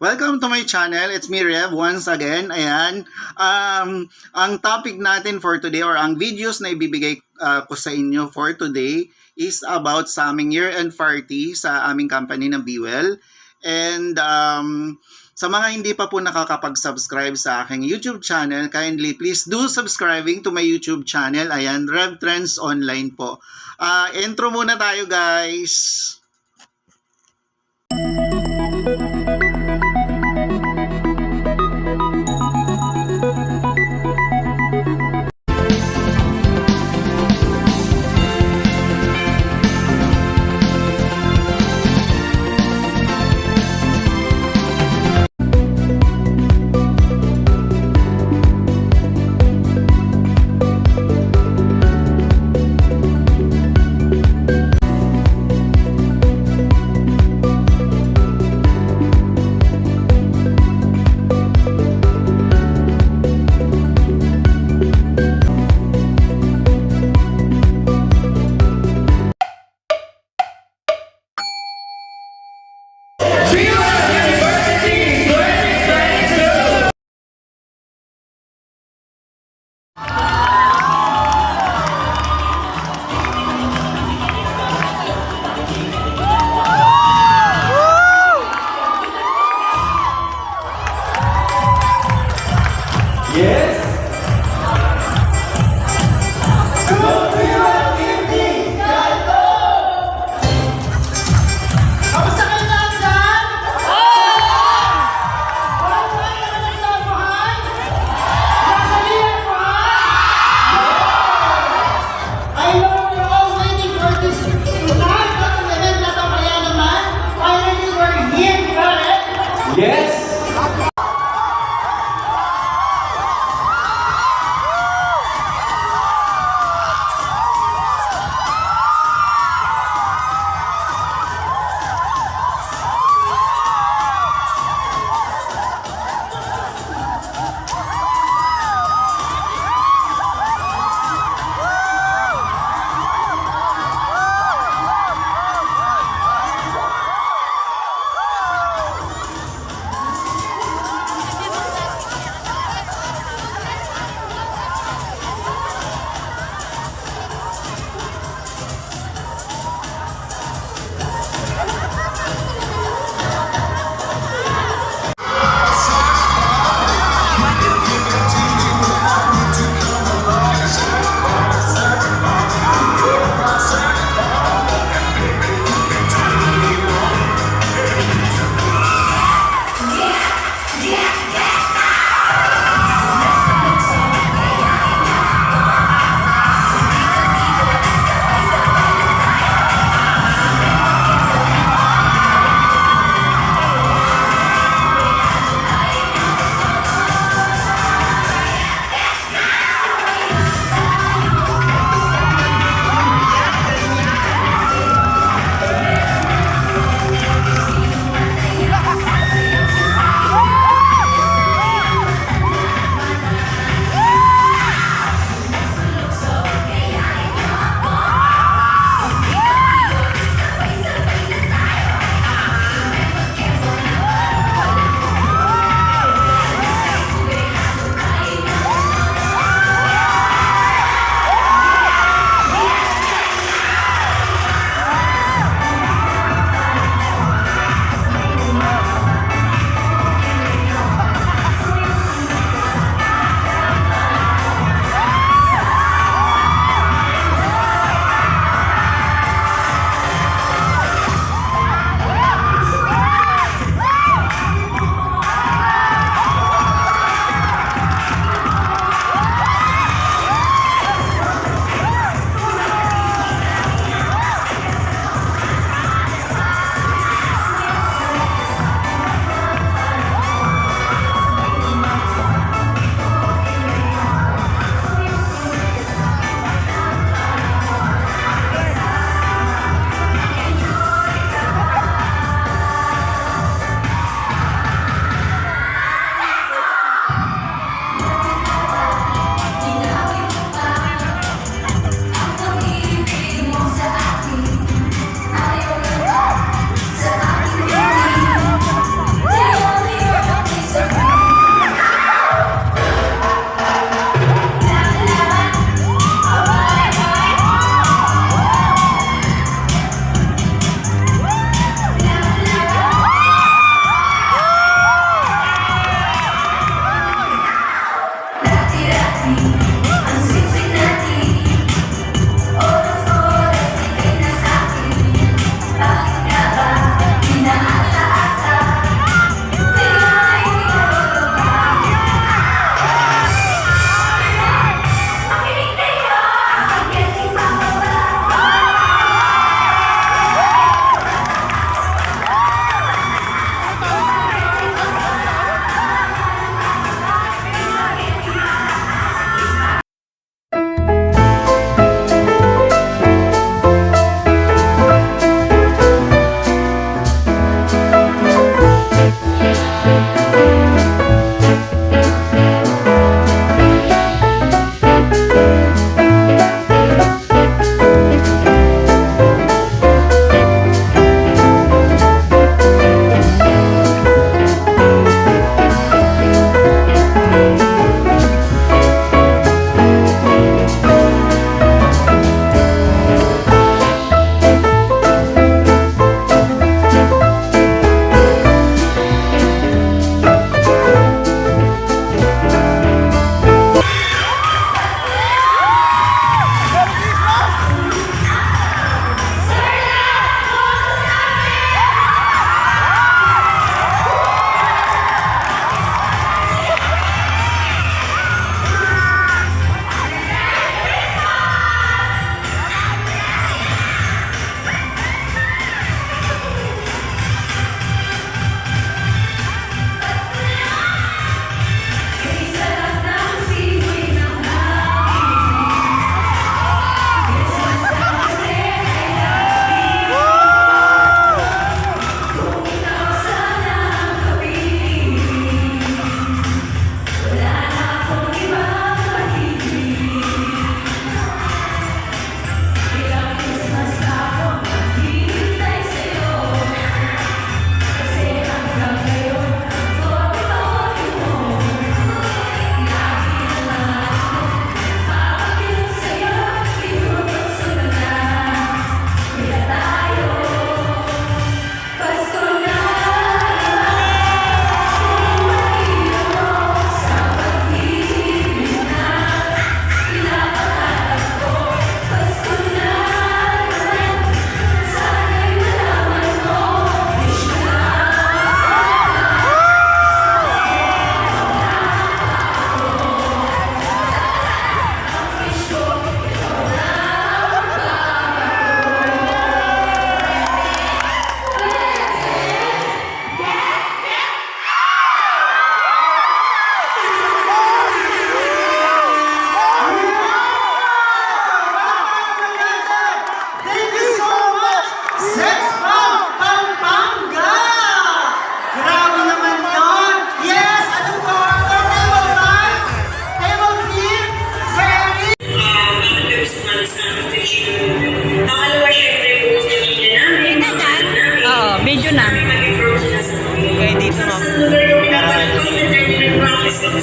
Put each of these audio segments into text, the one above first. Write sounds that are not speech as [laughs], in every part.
Welcome to my channel. It's me, Rev, once again. Ayan. Um, ang topic natin for today or ang videos na ibibigay uh, ko sa inyo for today is about sa aming year-end party sa aming company na Bewell. And um, sa mga hindi pa po nakakapag-subscribe sa aking YouTube channel, kindly please do subscribing to my YouTube channel. Ayan, Rev Trends Online po. Ah, intro muna tayo guys.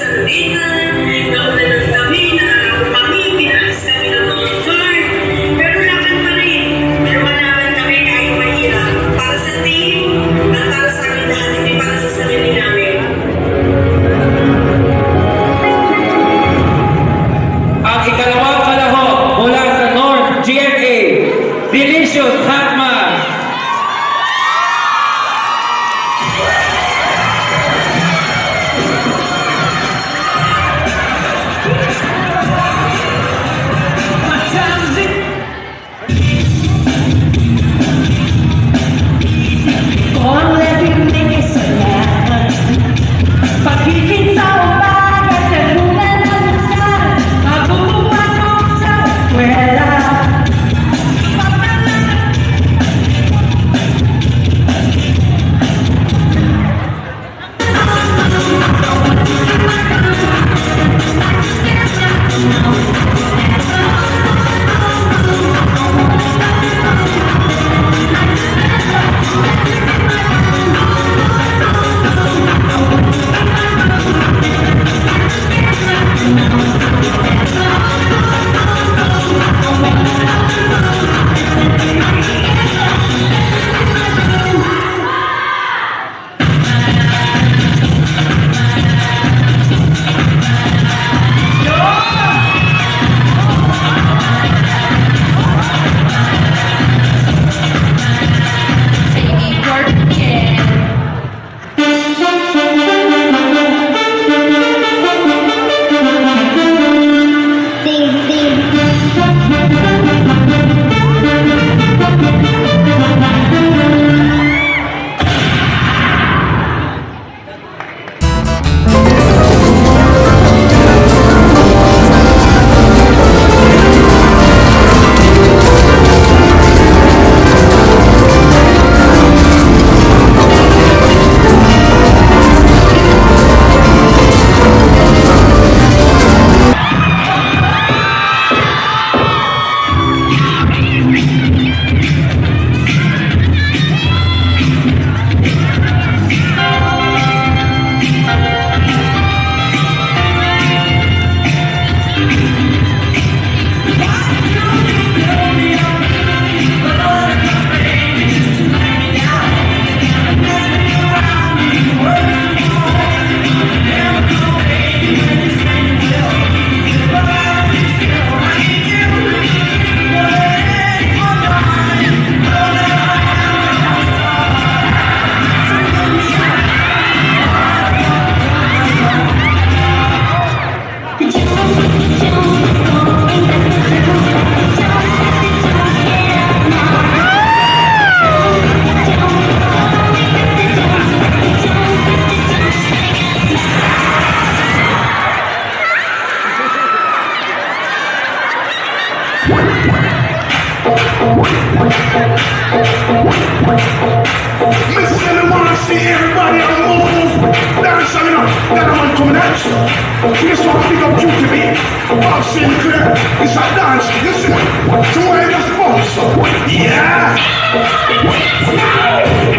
England. Okay, so I think I'm cute to me. What I'm seeing clear is I dance. Listen, two hands, So, Yeah.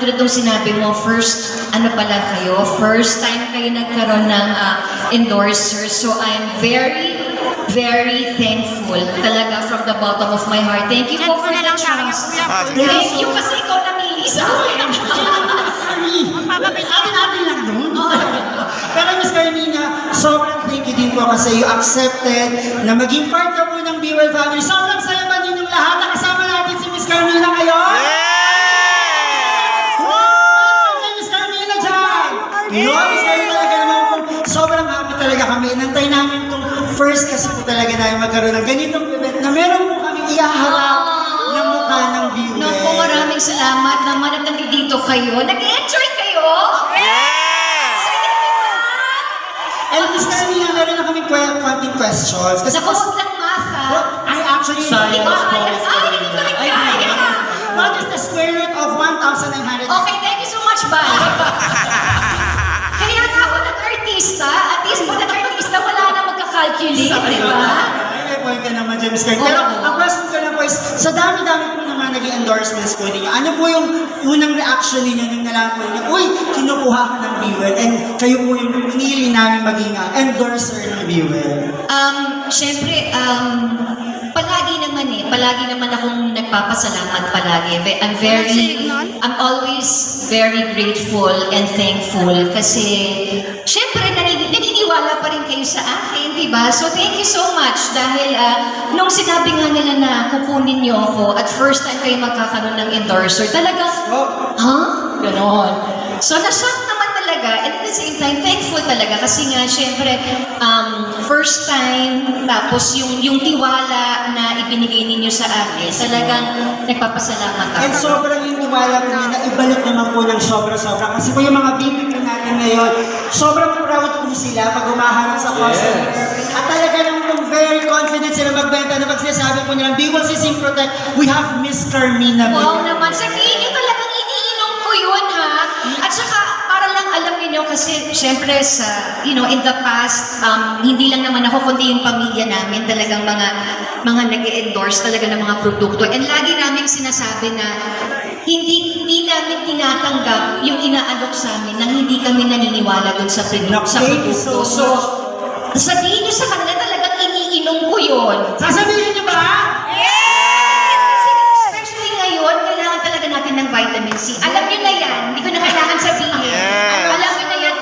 Katulad ng sinabi mo, first, ano pala kayo, first time kayo nagkaroon ng uh, endorser. So I'm very, very thankful talaga from the bottom of my heart. Thank you po for the trust. Thank you kasi ikaw namili sa akin. Atin-atin [laughs] lang doon. [laughs] Pero Miss Carmina, sobrang thank you din po kasi you accepted na maging part na po ng BWL family. Sobrang saya ba ninyong lahat? Nakasama natin si Miss Carmina ngayon? Wow! Po namin magkaroon ng ganitong event na meron po kami ihaharap ng mukha ng BWL. Naku, maraming salamat naman at nandito kayo. Nag-enjoy kayo? And Miss Carmina, meron na kami konting questions. Kasi Naku, huwag lang masa. Well, I actually... Hindi ko kaya. Ay, hindi ko kaya. What is the square root of 1,900? Okay, thank you so much, bye. [laughs] Kaya nga ako nag-artista. At least nag-artista, wala na magka-calculate, di ba? Ay, may point ka naman Miss Carmina. Pero Oo. ang question ko lang po is, sa dami-dami po naman naging endorsements po ninyo, ano po yung unang reaction ninyo nung nalaman po ninyo, uy, kinukuha ko ng Bewell and kayo po yung pinili namin maging ah, endorser ng Bewell. Um, syempre, um, palagi naman eh, palagi naman akong nagpapasalamat palagi. Ve- I'm very, I'm always very grateful and thankful kasi syempre nanini- naniniwala pa rin kayo sa akin, di ba? So thank you so much dahil ah, nung sinabi nga nila na kukunin niyo ako at first time kayo magkakaroon ng endorser, talagang, Oh, ha? Ganon. So na-shock naman talaga and at the same time thankful talaga kasi nga syempre um, first time tapos yung yung tiwala na ibinigay ninyo sa akin talagang nagpapasalamat ako. And sobrang yung tiwala niya na ibalik naman po ng sobra-sobra. Kasi po yung mga po natin ngayon, sobrang proud po sila pag umaharap sa customer. At talaga naman po very confident sila magbenta na pag sinasabi po nilang, Bewell Sising Protect, we have Miss Carmina. Wow naman, sabihin niyo talagang iniinom ko yun ha. At saka para lang alam niyo kasi syempre sa you know in the past um, hindi lang naman ako kundi yung pamilya namin talagang mga mga nag-endorse talaga ng mga produkto and lagi namin sinasabi na hindi hindi namin tinatanggap yung inaalok sa amin nang hindi kami naniniwala dun sa, produ- sa Thank you produkto. so So, sabihin niyo sa kanila talagang iniinom ko yun. Sasabihin niyo ba? Kasi especially ngayon, kailangan talaga natin ng vitamin C. Alam niyo na yan, hindi ko na kailangan sabihin. Alam niyo na yan.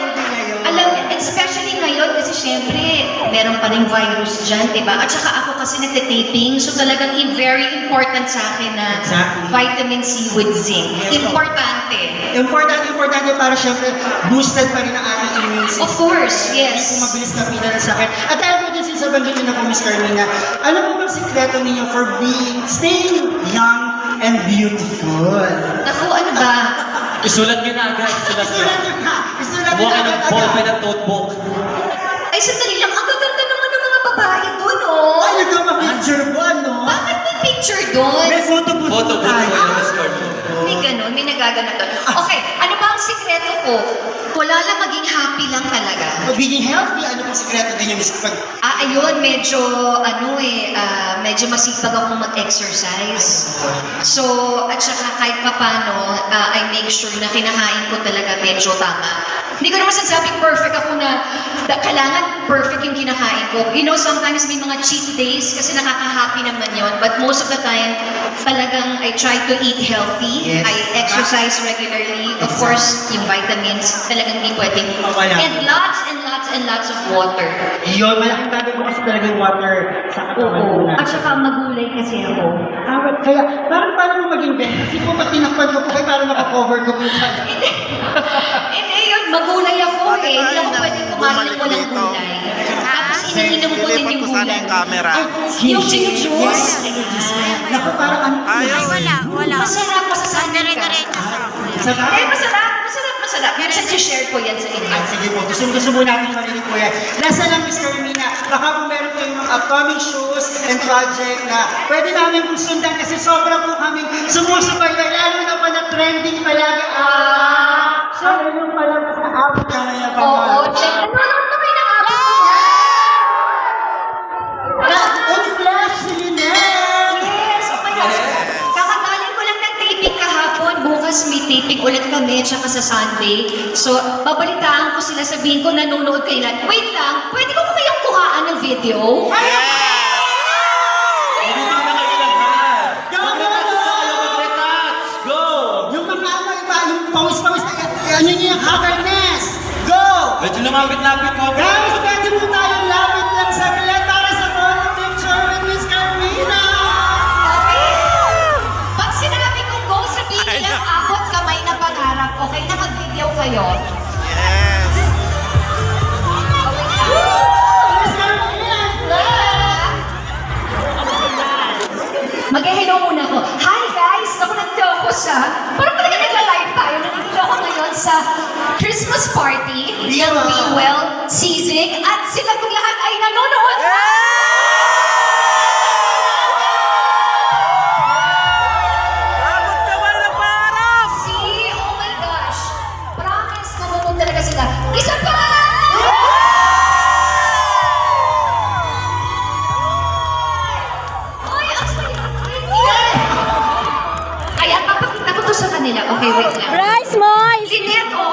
Alam niyo, especially ngayon kasi syempre, meron pa rin virus dyan, di ba? At saka ako kasi nagte-taping, so talagang i- very important sa akin na Exactly. vitamin C with zinc. Yes, po. Importante. Important, importante para syempre boosted pa rin ang ating immune system. Of course, Hindi po yes. mabilis kapitan ng sakit. At dahil po din sinasabanggit niyo na po, Miss Carmina, ano po bang sikreto ninyo for being, staying young and beautiful? Naku, ano ba? [laughs] Isulat nyo na agad. Isulat nyo. Isulat niyo na! Isulat niyo Buwan na ka ng agad-agad. ballpen at notebook. Ay, sandali lang. Ang gaganda naman ng mga babae doon, oh. Ay, nagkama-picture po, ano? Bakit may picture doon? May photo booth Photo po booth tayo. po yun, Miss Carmen. May ganun, may nagaganap doon. Okay, ano ba ang sikreto ko? Wala lang maging happy lang talaga. Being healthy, ano pong sikreto ninyo, Miss Pag Ah, ayun, medyo, ano eh, ah, medyo masipag akong mag-exercise. So, at saka kahit papano, ah, I make sure na kinakain ko talaga medyo tama. Hindi ko naman sinasabing perfect ako na, na kailangan perfect yung kinakain ko. You know, sometimes may mga cheat days kasi nakaka-happy naman yon But most of the time, talagang I try to eat healthy. Yes. I exercise regularly. Of course, yung vitamins, talagang hindi pwedeng. And lots and lots and lots of water. Yun, malaking bagay po kasi talaga yung water sa katawan Oo. At saka magulay kasi ako. Tawad, kaya, parang paano mo maging best? Kasi po, pag tinakpan ko po kayo, parang makakover ko po. [laughs] Hindi magulay ako eh. Hindi ako pwede kumain ng walang gulay. Tapos iniinom ko din yung gulay. camera. Yung ginujuice. Naku, parang ano Ayaw. Wala, wala. Masarap, masasanay ka. Dire-diretso sa ako. Eh, masarap, masarap, masarap. Minsan share ko yan sa inyo. Ah, sige po, gusto, gusto mo natin marinig po yan. Lasa lang, Miss Carmina, baka po meron kayong mga upcoming shows and project na pwede namin pong sundan kasi sobra po kami sumusubaybay, lalo na pa na trending palagi. Ah, Ano yung pala nakaabot ka na yung Oo, check. Nanonood na kayo ng abot ko. Flash, si Lynette! Yes, oh my gosh. Kakagaling ko lang ng taping kahapon. Bukas may taping ulit kami, tsaka sa Sunday. So, babalitaan ko sila, sabihin ko, nanonood kayo lahat. Wait lang, pwede ko ba kayong kuhaan ng video? Hindi Medyo lumapit-lapit ko. Guys, Christmas party ng Yeah. Be Well Season at sila kong lahat ay nanonood na! See? Oh my gosh! Promise, nanonood talaga sila. Isa pa! Ayan, papakita ko to sa kanila. Okay, wait lang. Rice Moist! Linet, oh,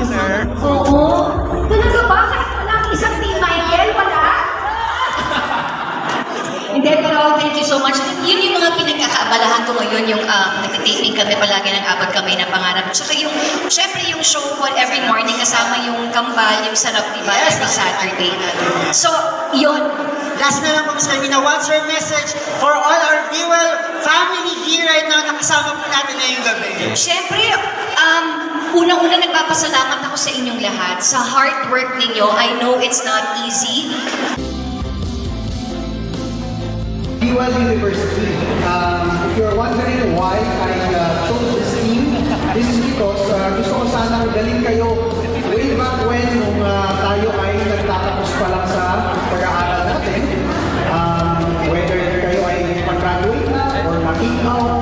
naman, oo. Talaga ba? Kahit walang isang team Michael, wala? [laughs] Hindi, pero thank you so much. Yun yung mga pinagkakaabalahan ko ngayon, yung um, nagtitaping kami palagi ng abot kami ng pangarap. Tsaka yung, syempre yung show ko every morning kasama yung kambal, yung sarap, di ba? Every Saturday. So, yun. Last na lang po, Miss Carmina, what's your message for all our viewer family here right now na kasama po natin ngayong gabi? Siyempre, unang-una nagpapasalamat ako sa inyong lahat. Sa hard work ninyo, I know it's not easy. Ewell University. Um, if you're wondering why I uh, chose this team, this is because uh, gusto ko sanang galing kayo way back when nung uh, tayo ay nagtatapos pa lang sa pag-aaral natin. Um, whether kayo ay mag-graduate na or na-kick out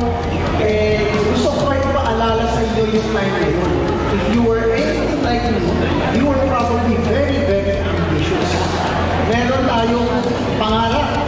team, you will probably very, very ambitious. Meron tayong pangarap